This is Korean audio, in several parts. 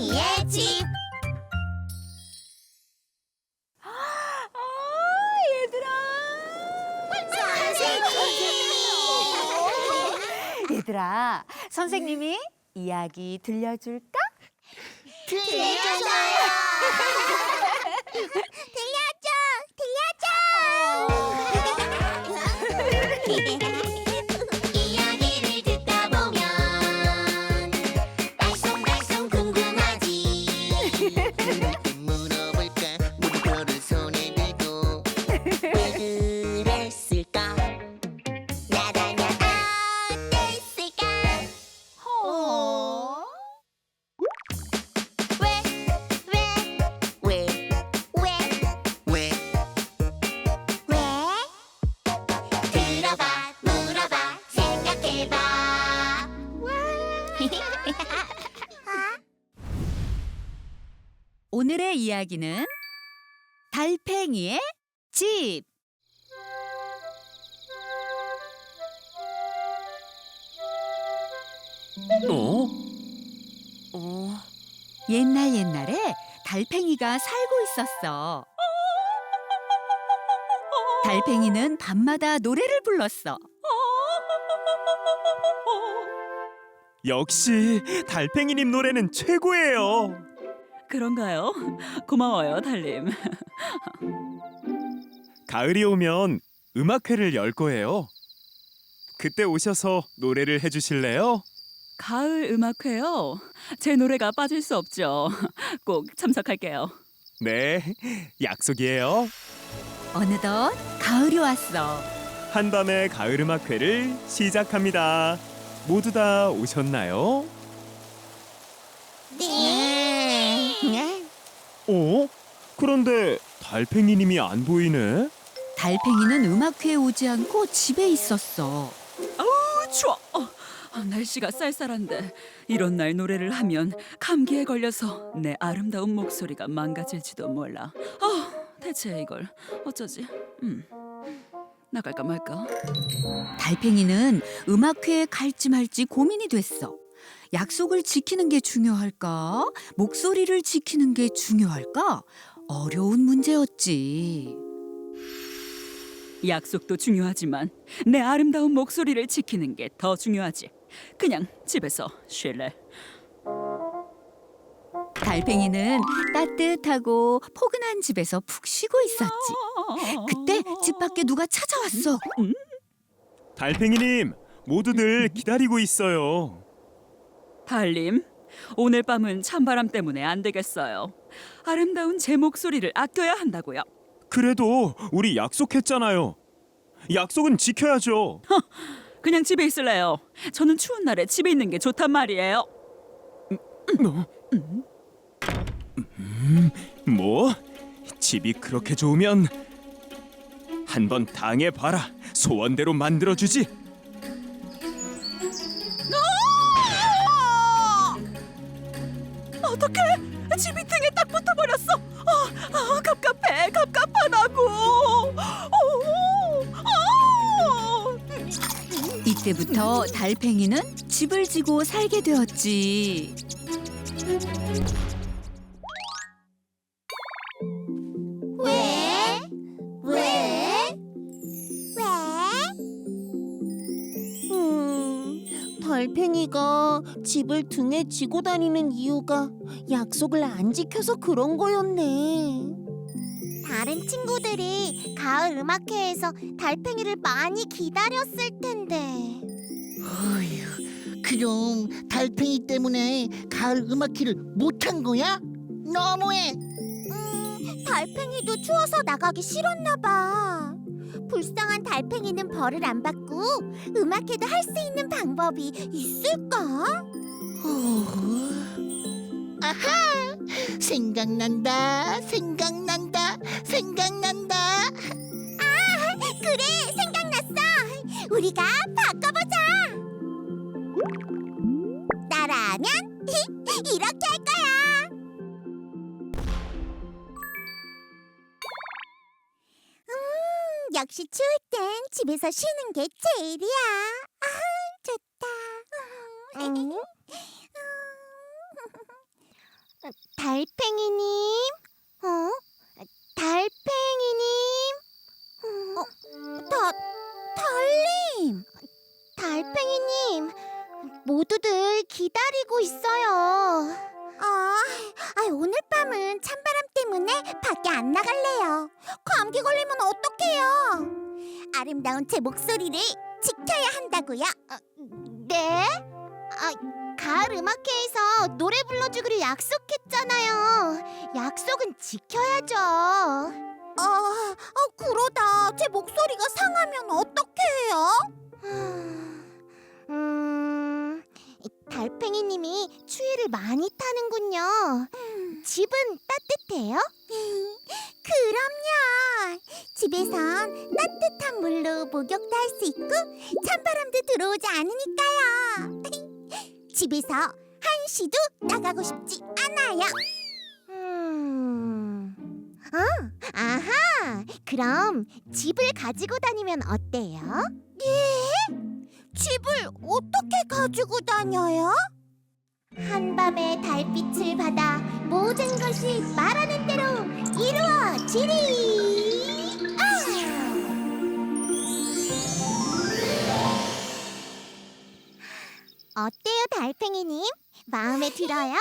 달팽이의 집. 선생님. 얘들아, 선생님이 이야기 들려줄까? 들려줘요. 오늘의 이야기는 달팽이의 집. 어? 어? 옛날 옛날에 달팽이가 살고 있었어. 달팽이는 밤마다 노래를 불렀어. 역시 달팽이님 노래는 최고예요. 그런가요? 고마워요, 달님. 가을이 오면 음악회를 열 거예요. 그때 오셔서 노래를 해주실래요? 가을 음악회요. 제 노래가 빠질 수 없죠. 꼭 참석할게요. 네, 약속이에요. 어느덧 가을이 왔어. 한밤의 가을 음악회를 시작합니다. 모두 다 오셨나요? 네. 어? 그런데 달팽이님이 안 보이네. 달팽이는 음악회에 오지 않고 집에 있었어. 아우, 추워. 어, 아, 날씨가 쌀쌀한데 이런 날 노래를 하면 감기에 걸려서 내 아름다운 목소리가 망가질지도 몰라. 아, 대체 이걸 어쩌지? 음. 나갈까 말까? 달팽이는 음악회에 갈지 말지 고민이 됐어. 약속을 지키는 게 중요할까? 목소리를 지키는 게 중요할까? 어려운 문제였지. 약속도 중요하지만 내 아름다운 목소리를 지키는 게 더 중요하지. 그냥 집에서 쉴래. 달팽이는 따뜻하고 포근한 집에서 푹 쉬고 있었지. 그때 집 밖에 누가 찾아왔어. 달팽이님, 모두들 기다리고 있어요. 달님, 오늘 밤은 찬바람 때문에 안 되겠어요. 아름다운 제 목소리를 아껴야 한다고요. 그래도 우리 약속했잖아요. 약속은 지켜야죠. 그냥 집에 있을래요. 저는 추운 날에 집에 있는 게 좋단 말이에요. 뭐? 집이 그렇게 좋으면 한번 당해 봐라. 소원대로 만들어 주지. 어떡해? 집이 등에 딱 붙어버렸어. 아, 아 갑갑해, 갑갑하다고. 어, 아. 이때부터 달팽이는 집을 지고 살게 되었지. 달팽이가 집을 등에 지고 다니는 이유가 약속을 안 지켜서 그런 거였네. 다른 친구들이 가을 음악회에서 달팽이를 많이 기다렸을 텐데. 어휴 그럼 달팽이 때문에 가을 음악회를 못한 거야? 너무해 음, 달팽이도 추워서 나가기 싫었나 봐. 불쌍한 달팽이는 벌을 안 받고 음악회도 할 수 있는 방법이 있을까? 어... 아하 생각난다 생각난다 생각난다 그래, 생각났어. 우리가 바꿔보자. 나라면 이렇게 할 거야. 역시 추울 땐 집에서 쉬는 게 제일이야. 아, 좋다. 음. 달팽이님, 어? 달팽이님, 어, 다, 달님, 달팽이님, 모두들 기다리고 있어요. 아, 아, 오늘 밤은 찬바람 때문에 밖에 안 나갈래요. 감기 걸리면 어떡해요? 아름다운 제 목소리를 지켜야 한다고요? 어, 네? 아, 가을 음악회에서 노래 불러주기로 약속했잖아요. 약속은 지켜야죠. 아, 아 그러다 제 목소리가 상하면 어떡해요? 음, 달팽이님이 추위를 많이 타는군요. 집은 따뜻해요? 그럼요. 집에선 따뜻한 물로 목욕도 할 수 있고 찬바람도 들어오지 않으니까요. 집에서 한시도 나가고 싶지 않아요. 음, 어, 아하. 그럼 집을 가지고 다니면 어때요? 예? 집을 어떻게 가지고 다녀요? 한밤의 달빛을 받아 모든 것이 말하는 대로 이루어지리. 마음에 들어요?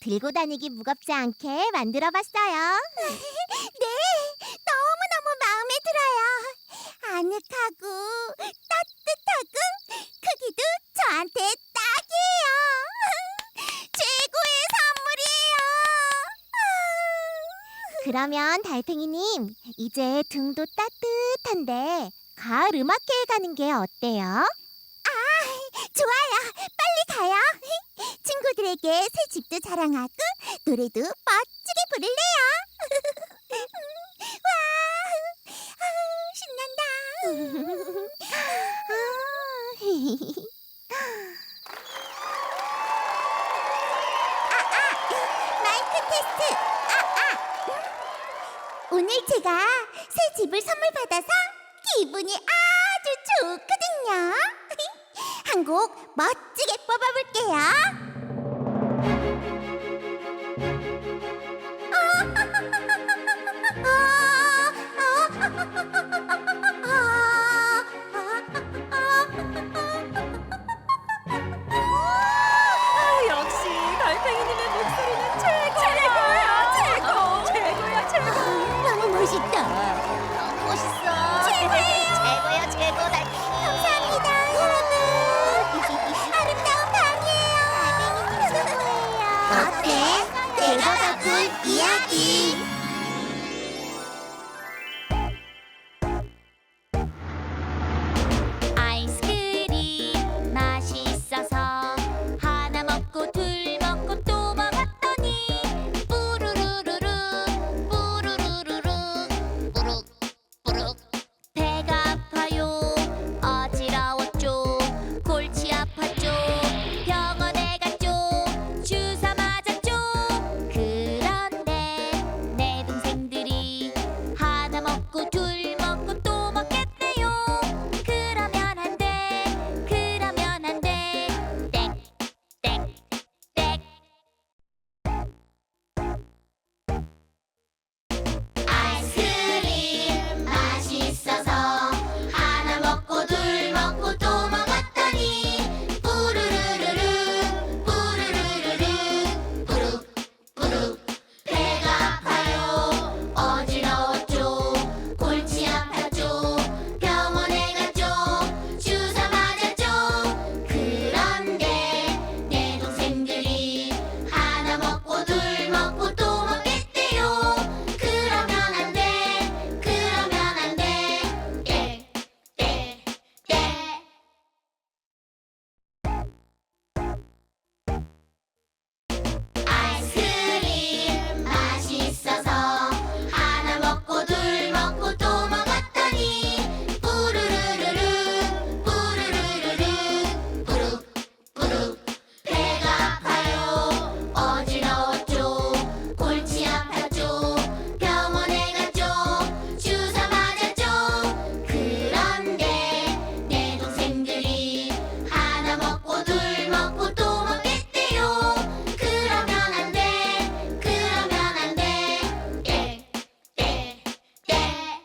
들고 다니기 무겁지 않게 만들어봤어요. 네, 너무너무 마음에 들어요. 아늑하고 따뜻하고 크기도 저한테 딱이에요. 최고의 선물이에요. 그러면 달팽이님, 이제 등도 따뜻한데 가을 음악회에 가는 게 어때요? 아, 좋아요. 빨리 가요. 친구들에게 새 집도 자랑하고 노래도 멋지게 부를래요. 와, 아, 신난다. 아, 아, 마이크 테스트. 아, 아. 오늘 제가 새 집을 선물 받아서 기분이 아주 좋거든요. 한 곡 멋지게 뽑아볼게요.